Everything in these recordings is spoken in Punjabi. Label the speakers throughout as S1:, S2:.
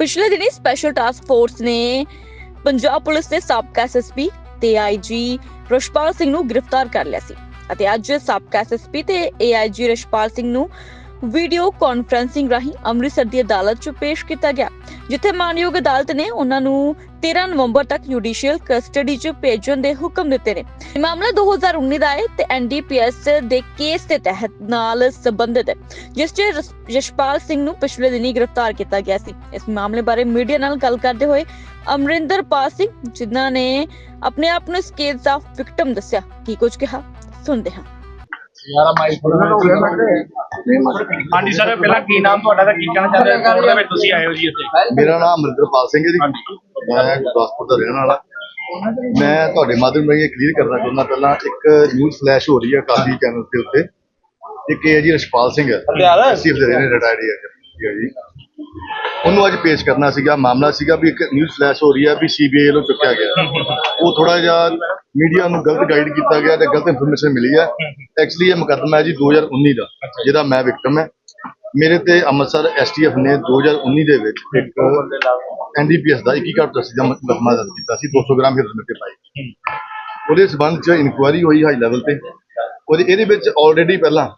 S1: ਪਿਛਲੇ ਦਿਨੀ ਸਪੈਸ਼ਲ ਟਾਸਕ ਫੋਰਸ ਨੇ ਪੰਜਾਬ ਪੁਲਿਸ ਦੇ ਸਾਬਕਾ ਐਸਐਸਪੀ ਤੇ ਆਈਜੀ ਰਸ਼ਪਾਲ ਸਿੰਘ ਨੂੰ ਗ੍ਰਿਫਤਾਰ ਕਰ ਲਿਆ ਸੀ ਅਤੇ ਅੱਜ ਸਾਬਕਾ ਐਸਐਸਪੀ ਤੇ ਏਆਈਜੀ ਰਸ਼ਪਾਲ ਸਿੰਘ ਨੂੰ ਵੀਡੀਓ ਕਾਨਫਰੈਂਸਿੰਗ ਰਾਹੀਂ ਅੰਮ੍ਰਿਤਸਰ ਦੀ ਅਦਾਲਤ 'ਚ ਪੇਸ਼ ਕੀਤਾ ਗਿਆ, ਜਿੱਥੇ ਮਾਨਯੋਗ ਅਦਾਲਤ ਨੇ ਉਹਨਾਂ ਨੂੰ 13 ਨਵੰਬਰ ਤੱਕ ਜੁਡੀਸ਼ੀਅਲ ਕਸਟਡੀ 'ਚ ਭੇਜਣ ਦੇ ਹੁਕਮ ਦਿੱਤੇ ਨੇ। ਇਹ ਮਾਮਲਾ 2019 ਦਾ ਹੈ ਤੇ ਐਨਡੀਪੀਐਸ ਦੇ ਕੇਸ ਦੇ ਤਹਿਤ ਨਾਲ ਸੰਬੰਧਿਤ ਹੈ, ਜਿਸ 'ਚ ਰਸ- ਸਿੰਘ ਨੂੰ ਪਿਛਲੇ ਦਿਨੀ ਗ੍ਰਿਫਤਾਰ ਕੀਤਾ ਗਿਆ ਸੀ। ਇਸ ਮਾਮਲੇ ਬਾਰੇ ਮੀਡੀਆ ਨਾਲ ਗੱਲ ਕਰਦੇ ਹੋਏ ਅਮਰਿੰਦਰ ਪਾਲ ਸਿੰਘ, ਜਿਨ੍ਹਾਂ ਨੇ ਆਪਣੇ ਆਪ ਨੂੰ ਇਸ ਕੇਸ ਦਾ ਵਿਕਟਮ ਦੱਸਿਆ ਕੀ ਕੁਝ ਕਿਹਾ, ਸੁਣਦੇ ਹਾਂ।
S2: ਯਾਰਾ ਮਾਈਕ ਹਾਂਜੀ ਸਰ ਪਹਿਲਾਂ ਕੀ ਨਾਮ ਤੁਹਾਡਾ ਤੇ ਕੀ ਕਹਿਣਾ ਚਾਹੁੰਦੇ ਹੋ? ਕੋਰਟ ਦੇ ਵਿੱਚ ਤੁਸੀਂ ਆਏ ਹੋ ਜੀ ਇੱਥੇ
S3: ਮੇਰਾ ਨਾਮ ਅਮਰਿੰਦਰਪਾਲ ਸਿੰਘ ਹੈ ਜੀ। ਮੈਂ ਗੁਰਦਾਸਪੁਰ ਦਾ ਰਹਿਣ ਵਾਲਾ। ਮੈਂ ਤੁਹਾਡੇ ਮਾਧਿਅਮ ਰਾਹੀਂ ਇਹ ਕਲੀਅਰ ਕਰਨਾ ਚਾਹੁੰਦਾ ਪਹਿਲਾਂ ਇੱਕ ਨਿਊਜ਼ ਫਲੈਸ਼ ਹੋ ਰਹੀ ਹੈ ਕਾਫੀ ਚੈਨਲ ਦੇ ਉੱਤੇ। ਇੱਕ ਇਹ ਹੈ ਜੀ ਰਸ਼ਪਾਲ ਸਿੰਘ ਅਸੀਂ ਦੇ ਰਹੇ ਨੇ ਰਿਟਾਇਰਡ ਹੈ ਜੀ। ਉਹਨੂੰ ਅੱਜ ਪੇਸ਼ ਕਰਨਾ ਸੀਗਾ ਮਾਮਲਾ ਸੀਗਾ ਵੀ ਇੱਕ ਨਿਊਜ਼ ਫਲੈਸ਼ ਹੋ ਰਹੀ ਹੈ ਵੀ ਸੀਬੀਆਈ ਵੱਲੋਂ ਚੁੱਕਿਆ ਗਿਆ। ਉਹ ਥੋੜਾ ਜਿਹਾ ਮੀਡੀਆ ਨੂੰ ਗਲਤ ਗਾਈਡ ਕੀਤਾ ਗਿਆ ਤੇ ਗਲਤ ਇਨਫੋਰਮੇਸ਼ਨ ਮਿਲੀ ਹੈ। ਐਕਚੁਅਲੀ ਇਹ ਮੁਕੱਦਮਾ ਹੈ ਜੀ 2019 ਦਾ ਜਿਹਦਾ ਮੈਂ ਵਿਕਟਮ ਹੈ। ਮੇਰੇ ਤੇ ਅੰਮ੍ਰਿਤਸਰ ਐਸਟੀਐਫ ਨੇ 2019 ਦੇ ਵਿੱਚ ਇੱਕ ਐਨਡੀਪੀਐਸ ਦਾ 21 ਘੱਟ ਦਾ ਮੁਕੱਦਮਾ ਦਰਜ ਕੀਤਾ ਸੀ 200 ਗ੍ਰਾਮ ਹੀਰੋਇਨ ਤੇ ਪਾਈ। ਉਹਦੇ ਸਬੰਧ ਚ ਇਨਕੁਆਇਰੀ ਹੋਈ ਹਾਈ ਲੈਵਲ ਤੇ। ਉਹਦੇ ਇਹਦੇ ਵਿੱਚ ਆਲਰੇਡੀ ਪਹਿਲਾਂ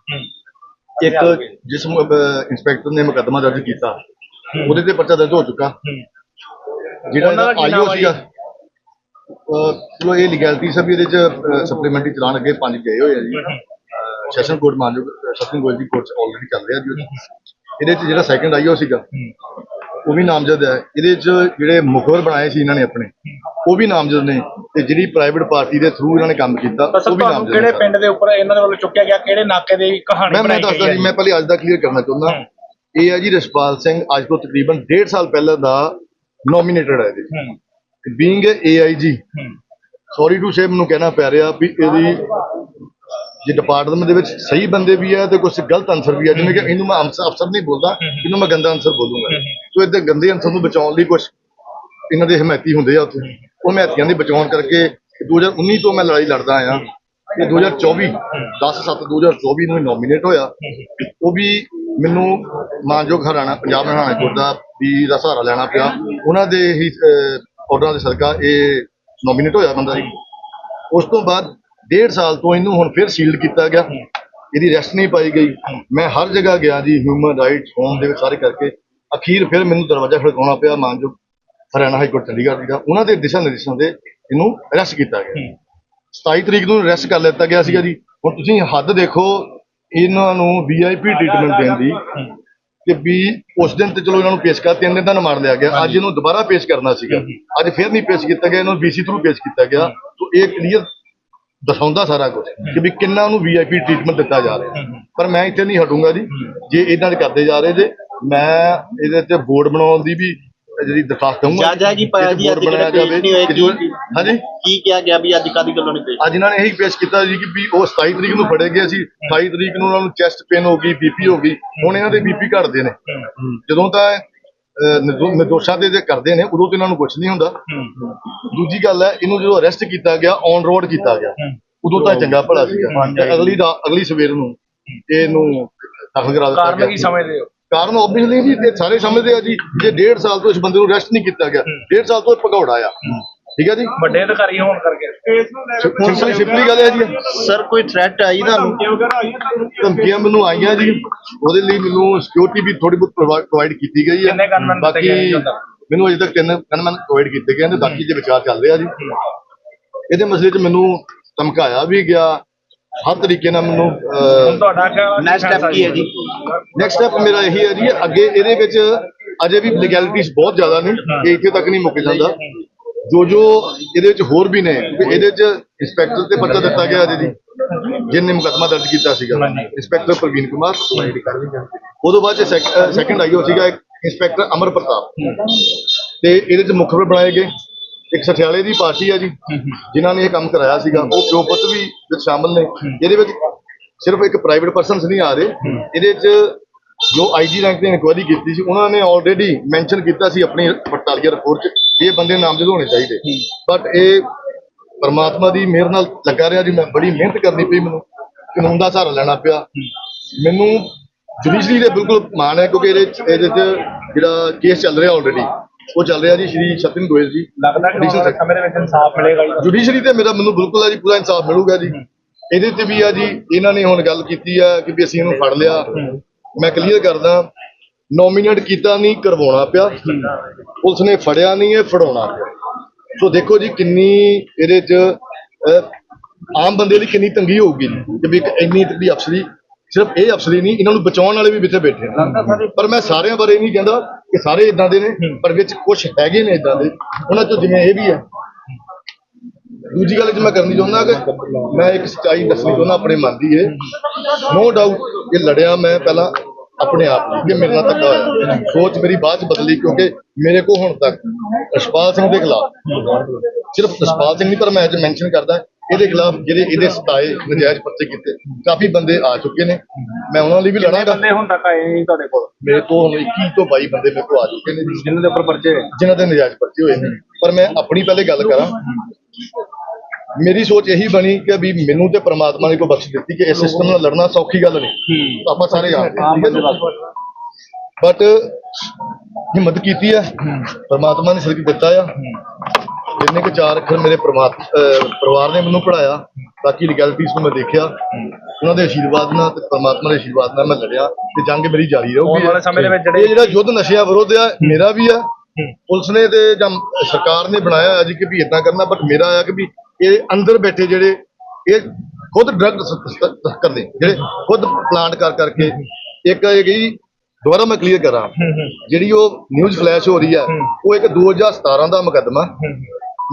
S3: ਇੱਕ ਜਿਸ ਇੰਸਪੈਕਟਰ ਨੇ ਮੁਕੱਦਮਾ ਦਰਜ ਕੀਤਾ। ਉਹਦੇ ਤੇ ਪਰਚਾ ਦਰਜ ਹੋ ਚੁੱਕਾ। ਜਿਹੜਾ ਆਈਓ? ਸੀਗਾ। ਚਲੋ ਇਹ ਲੀਗੈਲਿਟੀ ਸਭ ਇਹਦੇ ਚ ਸਪਲੀਮੈਂਟਰੀ ਚਲਾਨ ਅੱਗੇ ਪੰਜ ਗਏ ਹੋਏ ਆ ਜੀ। ਸੈਸ਼ਨ ਕੋਰਟ ਮਾਨਯੋਗ ਸੈਸ਼ਨ ਕੋਰਟ ਦੀ ਕੋਰਟ ਚ ਆਲਰੇਡੀ ਚੱਲ ਰਿਹਾ ਜੀ। ਇਹਦੇ ਚ ਜਿਹੜਾ ਸੈਕੰਡ ਆਈਓ ਸੀਗਾ। ਉਹ ਵੀ ਨਾਮਜ਼ਦ ਹੈ। ਇਹਦੇ ਚ ਜਿਹੜੇ ਮੁਖਬਰ ਬਣਾਏ ਸੀ ਇਹਨਾਂ ਨੇ ਆਪਣੇ ਉਹ ਵੀ ਨਾਮਜ਼ਦ ਨੇ ਤੇ ਜਿਹੜੀ ਪ੍ਰਾਈਵੇਟ ਪਾਰਟੀ ਦੇ ਥਰੂ ਇਹਨਾਂ ਨੇ ਕੰਮ ਕੀਤਾ ਉਹ ਵੀ ਨਾਮਜ਼ਦ
S2: ਕਿਹੜੇ ਪਿੰਡ ਦੇ ਉੱਪਰ ਇਹਨਾਂ ਦੇ ਵੱਲੋਂ ਚੁੱਕਿਆ ਗਿਆ? ਕਿਹੜੇ ਨਾਕੇ ਦੀ ਕਹਾਣੀ ਬਣਾਈ
S3: ਦੱਸਦਾ
S2: ਗਈ
S3: ਜੀ ਮੈਂ ਪਹਿਲੇ ਅੱਜ ਦਾ ਕਲੀਅਰ ਕਰਨਾ ਚਾਹੁੰਦਾ। ਇਹ ਹੈ ਜੀ ਰਸ਼ਪਾਲ ਸਿੰਘ ਅੱਜ ਤੋਂ ਤਕਰੀਬਨ 1.5 ਸਾਲ ਪਹਿਲਾਂ ਦਾ ਨੋਮੀਨੇਟਡ ਹੈ ਇਹਦੇ
S2: ਹੂੰ।
S3: ਬੀਇੰਗ ਏਆਈਜੀ
S2: ਹੂੰ।
S3: ਸੌਰੀ ਟੂ ਸੇ ਮੈਨੂੰ ਕਹਿਣਾ ਪੈ ਰਿਹਾ ਵੀ ਇਹਦੀ ਜੇ ਡਿਪਾਰਟਮੈਂਟ ਦੇ ਵਿੱਚ ਸਹੀ ਬੰਦੇ ਵੀ ਆ ਤੇ ਕੁਝ ਗਲਤ ਅਨਸਰ ਵੀ ਆ ਜਿਵੇਂ ਕਿ ਇਹਨੂੰ ਮੈਂ ਅਫਸਰ ਅਫਸਰ ਨਹੀਂ ਬੋਲਦਾ ਇਹਨੂੰ ਮੈਂ ਗੰਦਾ ਅਨਸਰ ਬੋਲੂੰਗਾ। ਸੋ ਇਹਦੇ ਗੰਦੇ ਅਨਸਰ ਨੂੰ ਬਚਾਉਣ ਲਈ ਕੁਝ ਇਹਨਾਂ ਦੇ ਹਮਾਇਤੀ ਹੁੰਦੇ ਆ ਉੱਥੇ। ਉਹ ਹਮਾਇਤੀਆਂ ਦੀ ਬਚਾਉਣ ਕਰਕੇ 2019 ਤੋਂ ਮੈਂ ਲੜਾਈ ਲੜਦਾ ਆਇਆ। ਤੇ 2024 10 7 2024 ਨੂੰ ਨੋਮੀਨੇਟ ਹੋਇਆ। ਉਹ ਵੀ ਮੈਨੂੰ ਮਾਨਯੋਗ ਹਰਿਆਣਾ ਪੰਜਾਬ ਹਰਿਆਣਾ ਕੋਰਟ ਦਾ ਵੀ ਦਾ ਸਹਾਰਾ ਲੈਣਾ ਪਿਆ। ਉਹਨਾਂ ਦੇ ਹੀ ਆਰਡਰਾਂ ਦੇ ਸਦਕਾ ਇਹ ਨੋਮੀਨੇਟ ਹੋਇਆ ਬੰਦਾ ਉਸ ਤੋਂ ਬਾਅਦ ਡੇਢ ਸਾਲ ਤੋਂ ਇਹਨੂੰ ਹੁਣ ਫਿਰ ਸੀਲਡ ਕੀਤਾ ਗਿਆ। ਇਹਦੀ ਰੈਸਟ ਨਹੀਂ ਪਾਈ ਗਈ। ਮੈਂ ਹਰ ਜਗ੍ਹਾ ਗਿਆ ਜੀ ਹਿਊਮਨ ਰਾਈਟਸ ਹੋਮ ਦੇ ਵਿੱਚ ਸਾਰੇ ਕਰਕੇ। ਅਖੀਰ ਫਿਰ ਮੈਨੂੰ ਦਰਵਾਜ਼ਾ ਖੜਕਾਉਣਾ ਪਿਆ ਮਾਨਯੋਗ ਹਰਿਆਣਾ ਹਾਈ ਕੋਰਟ ਚੰਡੀਗੜ੍ਹ ਦਾ। ਉਹਨਾਂ ਦੇ ਦਿਸ਼ਾ ਨਿਰਦੇਸ਼ਾਂ ਦੇ ਇਹਨੂੰ ਅਰੈਸਟ ਕੀਤਾ ਗਿਆ। 27 ਤਰੀਕ ਨੂੰ ਅਰੈਸਟ ਕਰ ਲਿੱਤਾ ਗਿਆ ਸੀਗਾ ਜੀ। ਹੁਣ ਤੁਸੀਂ ਹੱਦ ਦੇਖੋ ਇਹਨਾਂ ਨੂੰ ਵੀਆਈਪੀ ਟ੍ਰੀਟਮੈਂਟ ਦੇਣ ਦੀ ਕਿ ਵੀ ਉਸ ਦਿਨ ਤੇ ਚਲੋ ਇਹਨਾਂ ਨੂੰ ਪੇਸ਼ ਕਰ ਤਿੰਨ ਦਿਨ ਦਾ ਮਾਰ ਲਿਆ ਗਿਆ। ਅੱਜ ਇਹਨੂੰ ਦੁਬਾਰਾ ਪੇਸ਼ ਕਰਨਾ ਸੀਗਾ। ਅੱਜ ਫਿਰ ਨਹੀਂ ਪੇਸ਼ ਕੀਤਾ ਗਿਆ ਇਹਨੂੰ ਬੀਸੀ ਥਰੂ ਪੇਸ਼ ਕੀਤਾ ਗਿਆ। ਤੋਂ ਇਹ ਕਲੀਅਰ ਦਰਸਾਉਂਦਾ ਸਾਰਾ ਕੁਝ ਕਿ ਵੀ ਕਿੰਨਾ ਨੂੰ ਵੀਆਈਪੀ ਟ੍ਰੀਟਮੈਂਟ ਦਿੱਤਾ ਜਾ ਰਿਹਾ। ਪਰ ਮੈਂ ਇੱਥੇ ਨਹੀਂ ਹਟੂੰਗਾ ਜੀ। ਜੇ ਇਦਾਂ ਦੇ ਕਰਦੇ ਜਾ ਰਹੇ ਜੇ ਮੈਂ ਇਹਦੇ ਤੇ ਬੋਰਡ ਬਣਾਉਣ ਦੀ ਵੀ ਜਿਹੜੀ ਦਰਖਾਸਤ ਦਊਂਗਾ।
S4: ਜੱਜ ਜੀ ਪਾਇਆ ਜੀ, ਅੱਜ
S3: ਬਣਾਇਆ
S4: ਕਿਹੜਾ ਪੇਸ਼ ਨਹੀਂ ਹੋਏ
S3: ਕਿ ਜੋ-
S4: ਕੀ-
S3: ਹਾਂਜੀ?
S4: ਕੀ ਕਿਹਾ ਗਿਆ ਵੀ ਅੱਜ ਕਾਦੀ ਗੱਲੋਂ ਨਹੀਂ ਪੇਸ਼?
S3: ਅੱਜ ਇਹਨਾਂ ਨੇ ਇਹੀ ਪੇਸ਼ ਕੀਤਾ ਜੀ ਕਿ ਵੀ ਉਹ 27 ਤਰੀਕ ਨੂੰ ਫੜੇ ਗਏ ਸੀ। 28 ਤਰੀਕ ਨੂੰ ਉਹਨਾਂ ਨੂੰ ਚੈਸਟ ਪੇਨ ਹੋ ਗਈ ਬੀਪੀ ਹੋ ਗਈ। ਹੁਣ ਇਹਨਾਂ ਦੇ ਬੀਪੀ ਘਟਦੇ ਨੇ। ਜਦੋਂ ਤਾਂ ਨਿਰਦੋਸ਼ਾਂ ਦੇ ਜੇ ਕਰਦੇ ਨੇ ਉਦੋਂ ਤੇ ਇਹਨਾਂ ਨੂੰ ਕੁਝ ਨਹੀਂ ਹੁੰਦਾ। ਦੂਜੀ ਗੱਲ ਹੈ ਇਹਨੂੰ ਜਦੋਂ ਅਰੈਸਟ ਕੀਤਾ ਗਿਆ ਔਨ ਰੋਡ ਕੀਤਾ ਗਿਆ। ਉਦੋਂ ਤਾਂ ਚੰਗਾ ਭਲਾ ਸੀਗਾ। ਤੇ ਅਗਲੀ ਦਾ ਅਗਲੀ ਸਵੇਰ ਨੂੰ ਇਹਨੂੰ ਦਾਖਲ ਕਰਾ ਦਿੱਤਾ
S2: ਕਾਰਨ
S3: ਗਿਆ
S2: ਕੀ ਸਮਝਦੇ ਹੋ?
S3: ਕਾਰਨ ਆਬਵੀਅਸਲੀ ਜੀ ਸਾਰੇ ਸਮਝਦੇ ਆ ਜੀ ਜੇ ਡੇਢ ਸਾਲ ਤੋਂ ਇਸ ਬੰਦੇ ਨੂੰ ਅਰੈਸਟ ਨਹੀਂ ਕੀਤਾ ਗਿਆ ਡੇਢ ਸਾਲ ਤੋਂ ਇਹ ਭਗੌੜਾ ਆ। ਠੀਕ ਹੈ ਜੀ?
S2: ਵੱਡੇ ਅਧਿਕਾਰੀ ਹੋਣ ਕਰਕੇ।
S3: ਸਿੰਪਲੀ ਸਿੰਪਲੀ ਗੱਲ ਹੈ ਜੀ।
S4: ਸਰ ਕੋਈ ਥ੍ਰੈਟ ਆਈ ਤੁਹਾਨੂੰ?
S3: ਧਮਕੀਆਂ ਮੈਨੂੰ ਆਈਆਂ ਜੀ। ਉਹਦੇ ਲਈ ਮੈਨੂੰ ਸਿਕਿਉਰਿਟੀ ਵੀ ਥੋੜੀ ਬਹੁਤ ਪ੍ਰੋਵਾਈਡ ਕੀਤੀ ਗਈ ਹੈ।
S2: ਕਿੰਨੇ gunmen ਦਿੱਤੇ
S3: ਬਾਕੀ
S2: ਗਏ ਜੀ ਉੱਦਾਂ?
S3: ਮੈਨੂੰ ਅਜੇ ਤੱਕ ਤਿੰਨ ਗਨਮੈਨ ਪ੍ਰੋਵਾਈਡ ਕੀਤੇ ਗਏ ਨੇ। ਬਾਕੀ ਦੇ ਵਿਚਾਰ ਚੱਲ ਰਿਹਾ ਜੀ। ਇਹਦੇ ਮਸਲੇ 'ਚ ਮੈਨੂੰ ਧਮਕਾਇਆ ਵੀ ਗਿਆ। ਹਰ ਤਰੀਕੇ ਨਾਲ ਮੈਨੂੰ
S2: ਹੁਣ ਤੁਹਾਡਾ
S4: ਨੈਕਸਟ ਸਟੈਪ ਕੀ ਹੈ ਜੀ?
S3: ਨੈਕਸਟ ਸਟੈਪ ਮੇਰਾ ਇਹੀ ਹੈ ਜੀ। ਅੱਗੇ ਇਹਦੇ ਵਿੱਚ ਅਜੇ ਵੀ ਲੀਗੈਲਿਟੀਜ਼ ਬਹੁਤ ਜ਼ਿਆਦਾ ਨੇ। ਇਹ ਇੱਥੇ ਤੱਕ ਨਹੀਂ ਮੁੱਕ ਜਾਂਦਾ। ਜੋ ਜੋ ਇਹਦੇ ਵਿੱਚ ਹੋਰ ਵੀ ਨੇ ਇਹਦੇ ਵਿੱਚ ਇੰਸਪੈਕਟਰ ਤੇ ਪਰਚਾ ਦਿੱਤਾ ਗਿਆ ਅਜੇ ਦੀ ਜਿਹਨੇ ਮੁਕੱਦਮਾ ਦਰਜ ਕੀਤਾ ਸੀਗਾ। ਇੰਸਪੈਕਟਰ ਪ੍ਰਵੀਨ ਕੁਮਾਰ ਉਦੋਂ ਬਾਅਦ ਸੈਕੰਡ ਆਈਓ ਸੀਗਾ ਇੰਸਪੈਕਟਰ ਅਮਰ ਪ੍ਰਤਾਪ। ਤੇ ਇਹਦੇ ਚ ਮੁਖਬਰ ਬਣਾਏ ਗਏ ਇੱਕ ਸਠਿਆਲੇ ਦੀ ਪਾਰਟੀ ਆ ਜੀ, ਜਿਨ੍ਹਾਂ ਨੇ ਇਹ ਕੰਮ ਕਰਾਇਆ ਸੀਗਾ। ਉਹ ਪਿਓ ਪੁੱਤ ਵੀ ਵਿੱਚ ਸ਼ਾਮਲ ਨੇ। ਇਹਦੇ ਵਿੱਚ ਸਿਰਫ ਇੱਕ ਪ੍ਰਾਈਵੇਟ ਪਰਸਨਸ ਨਹੀਂ ਆ ਰਹੇ। ਇਹਦੇ 'ਚ ਜੋ ਆਈਜੀ ਰੈਂਕ ਤੇ ਇਨਕੁਆਇਰੀ ਕੀਤੀ ਸੀ ਉਹਨਾਂ ਨੇ ਆਲਰੇਡੀ ਮੈਂਸ਼ਨ ਕੀਤਾ ਸੀ ਆਪਣੀ ਪੜਤਾਲੀਆ ਰਿਪੋਰਟ 'ਚ ਵੀ ਇਹ ਬੰਦੇ ਨਾਮਜ਼ਦ ਹੋਣੇ ਚਾਹੀਦੇ। ਬਟ ਇਹ ਪਰਮਾਤਮਾ ਦੀ ਮਿਹਰ ਨਾਲ ਲੱਗਾ ਰਿਹਾ ਜੀ ਮੈਂ ਬੜੀ ਮਿਹਨਤ ਕਰਨੀ ਪਈ ਮੈਨੂੰ ਕਾਨੂੰਨ ਦਾ ਸਹਾਰਾ ਲੈਣਾ ਪਿਆ। ਮੈਨੂੰ ਜੁਡੀਸ਼ਰੀ ਦੇ ਬਿਲਕੁਲ ਮਾਣ ਹੈ ਕਿਉਂਕਿ ਇਹਦੇ 'ਚ ਇਹਦੇ 'ਚ ਜਿਹੜਾ ਕੇਸ ਚੱਲ ਰਿਹਾ ਆਲਰੇਡੀ ਉਹ ਚੱਲ ਰਿਹਾ ਜੀ ਸ਼੍ਰੀ ਸਤਿਨ ਗੋਇਲ ਜੀ।
S2: ਲੱਗਦਾ ਕਿ ਆਉਣ ਵਾਲੇ ਸਮੇਂ ਦੇ ਵਿੱਚ ਇਨਸਾਫ ਮਿਲੇਗਾ ਜੀ
S3: ਜੁਡੀਸ਼ਰੀ ਤੇ ਮੇਰਾ ਮੈਨੂੰ ਬਿਲਕੁਲ ਆ ਜੀ ਪੂਰਾ ਇਨਸਾਫ ਮਿਲੂਗਾ ਜੀ। ਇਹਦੇ ਤੇ ਵੀ ਆ ਜੀ ਇਹਨਾਂ ਨੇ ਹੁਣ ਗੱਲ ਕੀਤੀ ਆ ਕਿ ਵੀ ਅਸੀਂ ਇਹਨੂੰ ਫੜ ਲਿਆ। ਮੈਂ ਕਲੀਅਰ ਕਰਦਾ ਨੋਮੀਨੇਟ ਕੀਤਾ ਨਹੀਂ ਕਰਵਾਉਣਾ ਪਿਆ। ਪੁਲਿਸ ਨੇ ਫੜਿਆ ਨਹੀਂ ਇਹ ਫੜਾਉਣਾ ਪਿਆ। ਸੋ ਦੇਖੋ ਜੀ ਕਿੰਨੀ ਇਹਦੇ 'ਚ ਅਹ, ਆਮ ਬੰਦੇ ਦੀ ਕਿੰਨੀ ਤੰਗੀ ਹੋਊਗੀ ਕਿ ਵੀ ਇੱਕ ਇੰਨੀ ਤਕੜੀ ਅਫਸਰੀ ਸਿਰਫ ਇਹ ਅਫਸਰੀ ਨਹੀਂ ਇਹਨਾਂ ਨੂੰ ਬਚਾਉਣ ਵਾਲੇ ਵੀ ਇੱਥੇ ਬੈਠੇ ਪਰ ਮੈਂ ਸਾਰਿਆਂ ਬਾਰੇ ਨਹੀਂ ਕਹਿੰਦਾ ਕਿ ਸਾਰੇ ਇਦਾਂ ਦੇ ਨੇ ਪਰ ਵਿੱਚ ਕੁਝ ਹੈਗੇ ਨੇ ਇਦਾਂ ਦੇ। ਉਹਨਾਂ ਚੋਂ ਜਿਵੇਂ ਇਹ ਵੀ ਹੈ। ਦੂਜੀ ਗੱਲ ਜੇ ਮੈਂ ਕਰਨੀ ਚਾਹੁੰਦਾ ਕਿ ਮੈਂ ਇੱਕ ਸੱਚਾਈ ਦੱਸਣੀ ਚਾਹੁੰਦਾ ਆਪਣੇ ਮਨ ਦੀ ਇਹ। ਨੋ ਡਾਊਟ ਇਹ ਲੜਿਆ ਮੈਂ ਪਹਿਲਾਂ। ਆਪਣੇ ਆਪ ਲਈ ਕਿ ਮੇਰੇ ਨਾਲ ਧੱਕਾ ਹੋਇਆ। ਸੋਚ ਮੇਰੀ ਬਾਅਦ ਚ ਬਦਲੀ ਕਿਉਂਕਿ ਮੇਰੇ ਕੋ ਹੁਣ ਤੱਕ ਰਸ਼ਪਾਲ ਸਿੰਘ ਦੇ ਖਿਲਾਫ ਸਿਰਫ ਰਸ਼ਪਾਲ ਸਿੰਘ ਨਹੀਂ ਪਰ ਮੈਂ ਅੱਜ ਮੈਂਸ਼ਨ ਕਰਦਾ ਇਹਦੇ ਖਿਲਾਫ ਜਿਹੜੇ ਇਹਦੇ ਸਤਾਏ ਨਜਾਇਜ਼ ਪਰਚੇ ਕੀਤੇ ਕਾਫੀ ਬੰਦੇ ਆ ਚੁੱਕੇ ਨੇ। ਮੈਂ ਉਹਨਾਂ ਲਈ ਵੀ ਲੜਾਂਗਾ।
S2: ਬੰਦੇ ਹੁਣ ਤੱਕ ਆਏ ਨਹੀਂ ਤੁਹਾਡੇ ਕੋਲ?
S3: ਮੇਰੇ ਤੋਂ ਹੁਣ 21 ਤੋਂ 22 ਬੰਦੇ ਮੇਰੇ ਕੋਲ ਆ ਚੁੱਕੇ ਨੇ।
S2: ਜਿਨ੍ਹਾਂ ਦੇ ਉੱਪਰ ਪਰਚੇ।
S3: ਜਿਨ੍ਹਾਂ ਦੇ ਨਜਾਇਜ਼ ਪਰਚੇ ਹੋਏ ਨੇ। ਪਰ ਮੈਂ ਆਪਣੀ ਪਹਿਲੇ ਗੱਲ ਕਰਾਂ ਮੇਰੀ ਸੋਚ ਇਹੀ ਬਣੀ ਕਿ ਵੀ ਮੈਨੂੰ ਤੇ ਪ੍ਰਮਾਤਮਾ ਨੇ ਕੋਈ ਬਖਸ਼ ਦਿੱਤੀ ਕਿ ਇਸ ਸਿਸਟਮ ਨਾਲ ਲੜਨਾ ਸੌਖੀ ਗੱਲ ਨਹੀਂ। ਆਪਾਂ ਸਾਰੇ ਜਾਣਦੇ ਬਟ ਹਿੰਮਤ ਕੀਤੀ ਹੈ। ਪ੍ਰਮਾਤਮਾ ਨੇ ਸਿਰਕ ਦਿੱਤਾ ਆ। ਜਿੰਨੇ ਕੁ ਚਾਰ ਅੱਖਰ ਮੇਰੇ ਪਰਿਵਾਰ ਨੇ ਮੈਨੂੰ ਪੜਾਇਆ ਬਾਕੀ ਲੀਗੈਲਿਟੀਜ਼ ਨੂੰ ਮੈਂ ਦੇਖਿਆ। ਉਹਨਾਂ ਦੇ ਆਸ਼ੀਰਵਾਦ ਨਾਲ ਤੇ ਪ੍ਰਮਾਤਮਾ ਦੇ ਆਸ਼ੀਰਵਾਦ ਨਾਲ ਮੈਂ ਲੜਿਆ ਤੇ ਜੰਗ ਮੇਰੀ ਜਾਰੀ ਰਹੂਗੀ।
S2: ਆਉਣ ਵਾਲੇ ਸਮੇਂ ਦੇ ਵਿੱਚ
S3: ਇਹ
S2: ਜਿਹੜੇ
S3: ਜਿਹੜਾ ਯੁੱਧ ਨਸ਼ਿਆਂ ਵਿਰੁੱਧ ਆ ਮੇਰਾ ਵੀ ਆ। ਪੁਲਿਸ ਨੇ ਤੇ ਜਾਂ ਸਰਕਾਰ ਨੇ ਬਣਾਇਆ ਜੀ ਕਿ ਵੀ ਇਦਾਂ ਕਰਨਾ ਬਟ ਮੇਰਾ ਆ ਕਿ ਵੀ ਇਹ ਅੰਦਰ ਬੈਠੇ ਜਿਹੜੇ ਇਹ ਖੁਦ ਡਰਗ ਕਰਦੇ ਜਿਹੜੇ ਖੁਦ ਪਲਾਂਟ ਕਰ ਕਰਕੇ ਇੱਕ ਇਹ ਗਈ ਦੁਬਾਰਾ ਮੈਂ ਕਲੀਅਰ ਕਰਾਂ। ਜਿਹੜੀ ਉਹ ਨਿਊਜ਼ ਫਲੈਸ਼ ਹੋ ਰਹੀ ਆ ਉਹ ਇੱਕ 2017 ਦਾ ਮੁਕੱਦਮਾ।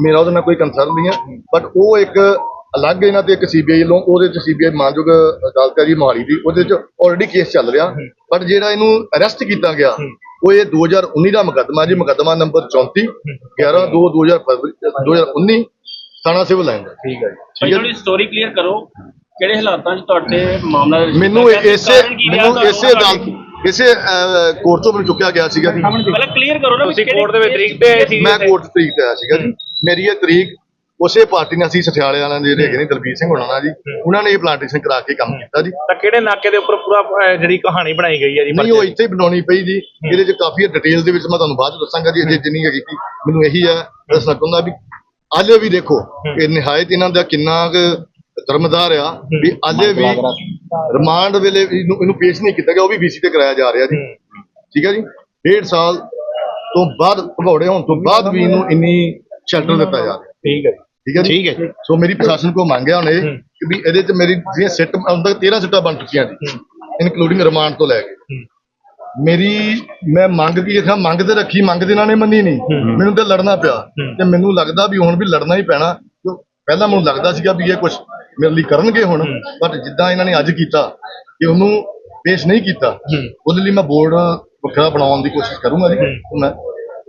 S3: ਮੇਰਾ ਉਹਦੇ ਨਾਲ ਕੋਈ ਕੰਸਰਨ ਨਹੀਂ ਹੈ ਬਟ ਉਹ ਇੱਕ ਅਲੱਗ ਇਹਨਾਂ ਤੇ ਇੱਕ ਸੀਬੀਆਈ ਵੱਲੋਂ ਉਹਦੇ ਚ ਸੀਬੀਆਈ ਮਾਨਯੋਗ ਅਦਾਲਤ ਹੈ ਜੀ ਮੋਹਾਲੀ ਦੀ ਉਹਦੇ ਚ ਆਲਰੇਡੀ ਕੇਸ ਚੱਲ ਰਿਹਾ। ਬਟ ਜਿਹੜਾ ਇਹਨੂੰ ਅਰੈਸਟ ਕੀਤਾ ਗਿਆ ਉਹ ਇਹ 2019 ਦਾ ਮੁਕੱਦਮਾ ਜੀ ਮੁਕੱਦਮਾ ਨੰਬਰ 34 11 2 2019 ਥਾਣਾ ਸਿਵਲ ਲਾਈਨ ਦਾ।
S2: ਠੀਕ ਹੈ ਜੀ।
S5: ਥੋੜੀ ਸਟੋਰੀ ਕਲੀਅਰ ਕਰੋ ਕਿਹੜੇ ਹਾਲਾਤਾਂ 'ਚ ਤੁਹਾਡੇ ਮਾਮਲਾ
S3: ਮੈਨੂੰ? ਇਸੇ ਮੈਨੂੰ ਇਸੇ ਅਦਾਲਤ ਇਸੇ ਕੋਰਟ ਤੋਂ ਮੈਨੂੰ ਚੁੱਕਿਆ ਗਿਆ ਸੀਗਾ ਜੀ।
S5: ਪਹਿਲਾਂ ਕਲੀਅਰ ਕਰੋ ਨਾ
S2: ਤੁਸੀਂ ਕੋਰਟ ਦੇ ਵਿੱਚ ਤਰੀਕ ਤੇ ਆਏ ਸੀ
S3: ਮੈਂ ਕੋਰਟ ਤਰੀਕ ਤੇ ਆਇਆ ਸੀਗਾ ਜੀ। ਮੇਰੀ ਇਹ ਤਰੀਕ ਉਸੇ ਪਾਰਟੀ ਨਾਲ ਅਸੀਂ ਸਠਿਆਲੇ ਵਾਲਿਆਂ ਦੇ ਜਿਹੜੇ ਹੈਗੇ ਨੇ ਦਲਬੀਰ ਸਿੰਘ ਹੋਣਾ ਨਾਲ ਜੀ। ਉਹਨਾਂ ਨੇ ਇਹ ਪਲਾਂਟੇਸ਼ਨ ਕਰਾ ਕੇ ਕੰਮ ਕੀਤਾ ਜੀ।
S2: ਤਾਂ ਕਿਹੜੇ ਨਾਕੇ ਦੇ ਉੱਪਰ ਪੂਰਾ ਜਿਹੜੀ ਕਹਾਣੀ ਬਣਾਈ ਗਈ ਹੈ ਜੀ
S3: ਨਹੀਂ ਉਹ ਇੱਥੇ ਹੀ ਬਣਾਉਣੀ ਪਈ ਜੀ। ਇਹਦੇ ਚ ਕਾਫੀ ਡਿਟੇਲ ਦੇ ਵਿੱਚ ਮੈਂ ਤੁਹਾਨੂੰ ਬਾਅਦ ਚ ਦੱਸਾਂਗਾ ਜੀ। ਅਜੇ ਜਿੰਨੀ ਹੈਗੀ ਮੈਨੂੰ ਇਹੀ ਹੈ। ਦੱਸਣਾ ਚਾਹੁੰਦਾ ਵੀ ਅੱਜ ਵੀ ਦੇਖੋ ਇਹ ਨਿਹਾਇਤ ਇਹਨਾਂ ਦਾ ਕਿੰਨਾ ਕੁ ਧਰਮਦਾਰ ਆ ਵੀ ਅੱਜ ਵੀ ਰਿਮਾਂਡ ਵੇਲੇ ਵੀ ਇਹਨੂੰ ਇਹਨੂੰ ਪੇਸ਼ ਨਹੀਂ ਕੀਤਾ ਗਿਆ ਉਹ ਵੀ ਬੀਸੀ ਤੇ ਕਰਾਇਆ ਜਾ ਰਿਹਾ ਜੀ। ਠੀਕ ਹੈ ਜੀ? ਡੇਢ ਸਾਲ ਤੋਂ ਬਾਅਦ ਭਗੌੜੇ ਹੋਣ ਤੋਂ ਬਾਅਦ ਵੀ ਇਹਨੂੰ ਇੰਨੀ ਸ਼ੈਲਟਰ ਦਿੱਤਾ ਜਾ ਰਿਹਾ।
S2: ਠੀਕ ਹੈ ਜੀ।
S3: ਠੀਕ ਹੈ ਜੀ? ਠੀਕ ਹੈ ਸੋ ਮੇਰੀ ਪ੍ਰਸ਼ਾਸਨ ਕੋ ਮੰਗਿਆ ਹੁਣ ਇਹ ਕਿ ਵੀ ਇਹਦੇ ਚ ਮੇਰੀ ਜਿਹੜੀਆਂ ਸਿੱਟ ਹੁਣ ਤੱਕ 13 ਸਿੱਟਾਂ ਬਣ ਚੁੱਕੀਆਂ ਜੀ। ਇਨਕਲੂਡਿੰਗ ਰਿਮਾਂਡ ਤੋਂ ਲੈ ਕੇ। ਮੇਰੀ ਮੈਂ ਮੰਗ ਕੀ ਦੇਖਾਂ ਮੰਗ ਤੇ ਰੱਖੀ ਮੰਗ ਤੇ ਇਹਨਾਂ ਨੇ ਮੰਨੀ ਨਹੀਂ। ਮੈਨੂੰ ਤੇ ਲੜਨਾ ਪਿਆ। ਤੇ ਮੈਨੂੰ ਲੱਗਦਾ ਵੀ ਹੁਣ ਵੀ ਲੜਨਾ ਹੀ ਪੈਣਾ। ਪਹਿਲਾਂ ਮੈਨੂੰ ਲੱਗਦਾ ਸੀਗਾ ਵੀ ਇਹ ਕੁਝ ਮੇਰੇ ਲਈ ਕਰਨਗੇ ਹੁਣ ਬਟ ਜਿੱਦਾਂ ਇਹਨਾਂ ਨੇ ਅੱਜ ਕੀਤਾ ਕਿ ਉਹਨੂੰ ਪੇਸ਼ ਨਹੀਂ ਕੀਤਾ ਉਹਦੇ ਲਈ ਮੈਂ ਬੋਰਡ ਵੱਖਰਾ ਬਣਾਉਣ ਦੀ ਕੋਸ਼ਿਸ਼ ਕਰੂੰਗਾ ਜੀ। ਮੈਂ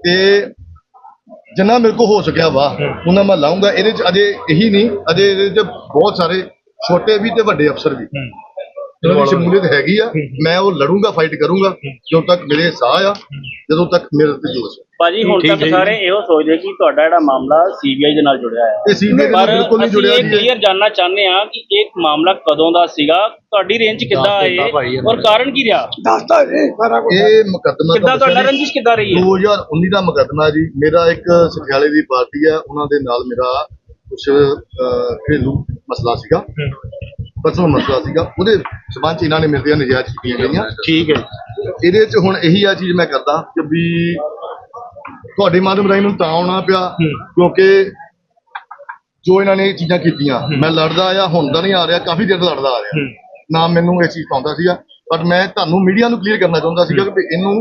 S3: ਤੇ ਜਿੰਨਾ ਮੇਰੇ ਕੋ ਹੋ ਸਕਿਆ ਵਾ ਉਹਨਾਂ ਮੈਂ ਲਾਉਂਗਾ ਇਹਦੇ ਚ ਅਜੇ ਇਹੀ ਨਹੀਂ ਅਜੇ ਇਹਦੇ ਚ ਬਹੁਤ ਸਾਰੇ ਛੋਟੇ ਵੀ ਤੇ ਵੱਡੇ ਅਫਸਰ ਵੀ। ਜਿਹਨਾਂ ਦੀ ਸ਼ਮੂਲੀਅਤ ਹੈਗੀ ਆ ਮੈਂ ਉਹ ਲੜੂੰਗਾ ਫਾਈਟ ਕਰੂੰਗਾ ਜਦੋਂ ਤੱਕ ਮੇਰੇ ਸਾਹ ਆ ਜਦੋਂ ਤੱਕ ਮੇਰੇ ਤੇ ਜੋਸ਼ ਆ।
S5: ਭਾਜੀ ਹੁਣ ਤੱਕ ਸਾਰੇ ਇਹੋ ਸੋਚਦੇ ਕਿ ਤੁਹਾਡਾ ਜਿਹੜਾ ਮਾਮਲਾ ਸੀਬੀਆਈ ਦੇ ਨਾਲ ਜੁੜਿਆ ਹੈ
S3: ਇਹ ਸੀਨੀਅਰ
S5: ਪਰ
S3: ਬਿਲਕੁਲ ਨਹੀਂ
S5: ਅਸੀਂ
S3: ਜੁੜਿਆ
S5: ਇਹ
S3: ਜੀ।
S5: ਕਲੀਅਰ ਜਾਨਣਾ ਚਾਹੁੰਦੇ ਹਾਂ ਕਿ ਇਹ ਮਾਮਲਾ ਕਦੋਂ ਦਾ ਸੀਗਾ ਤੁਹਾਡੀ ਰੇਂਜ ਕਿੱਦਾਂ ਆਏ ਔਰ ਕਾਰਨ ਕੀ ਰਿਹਾ?
S3: ਇਹ ਮੁਕੱਦਮਾ
S5: ਕਿੱਦਾਂ
S3: ਤਾਂ
S5: ਤੁਹਾਡਾ ਰੰਜਿਸ਼ ਕਿੱਦਾਂ ਰਹੀ ਹੈ?
S3: 2019 ਦਾ ਮੁਕੱਦਮਾ ਜੀ ਮੇਰਾ ਇੱਕ ਸਠਿਆਲੇ ਦੀ ਪਾਰਟੀ ਆ ਉਹਨਾਂ ਦੇ ਨਾਲ ਮੇਰਾ ਕੁਝ ਘਰੇਲੂ ਮਸਲਾ ਸੀਗਾ। ਪਰਸਨਲ ਮਸਲਾ ਸੀਗਾ। ਉਹਦੇ ਸਬੰਧ ਚ ਇਹਨਾਂ ਨੇ ਤੇ ਨਜਾਇਜ਼ ਕੀਤੀਆਂ ਗਈਆਂ
S2: ਠੀਕ ਹੈ।
S3: ਇਹਦੇ ਚ ਹੁਣ ਇਹੀ ਆ ਚੀਜ਼ ਮੈਂ ਕਰਦਾ ਕਿ ਵੀ ਤੁਹਾਡੇ ਮਾਧਿਅਮ ਰਾਹੀਂ ਮੈਨੂੰ ਤਾਂ ਆਉਣਾ ਪਿਆ ਕਿਉਂਕਿ ਜੋ ਇਹਨਾਂ ਨੇ ਇਹ ਚੀਜ਼ਾਂ ਕੀਤੀਆਂ ਮੈਂ ਲੜਦਾ ਆ ਹੁਣ ਤਾਂ ਨਹੀਂ ਆ ਰਿਹਾ ਕਾਫੀ ਤੋਂ ਲੜਦਾ ਆ ਰਿਹਾ। ਨਾ ਮੈਨੂੰ ਇਹ ਚੀਜ਼ ਪਾਉਂਦਾ ਸੀਗਾ ਪਰ ਮੈਂ ਤੁਹਾਨੂੰ ਮੀਡੀਆ ਨੂੰ ਕਲੀਅਰ ਕਰਨਾ ਚਾਹੁੰਦਾ ਸੀਗਾ ਕਿ ਇਹਨੂੰ